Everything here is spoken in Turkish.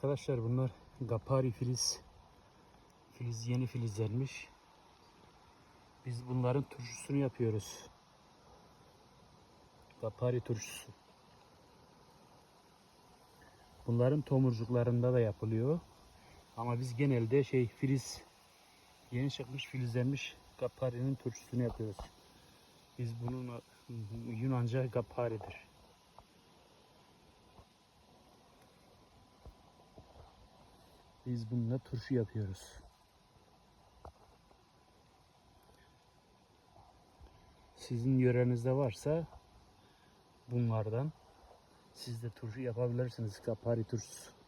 Arkadaşlar bunlar Gapari filiz. Filiz yeni filizlenmiş. Biz bunların turşusunu yapıyoruz. Gapari turşusu. Bunların tomurcuklarında da yapılıyor. Ama biz genelde şey filiz yeni çıkmış filizlenmiş Gapari'nin turşusunu yapıyoruz. Biz bunun Yunanca Gapari'dir. Biz bununla turşu yapıyoruz. Sizin yörenizde varsa bunlardan siz de turşu yapabilirsiniz. Kapari turşusu.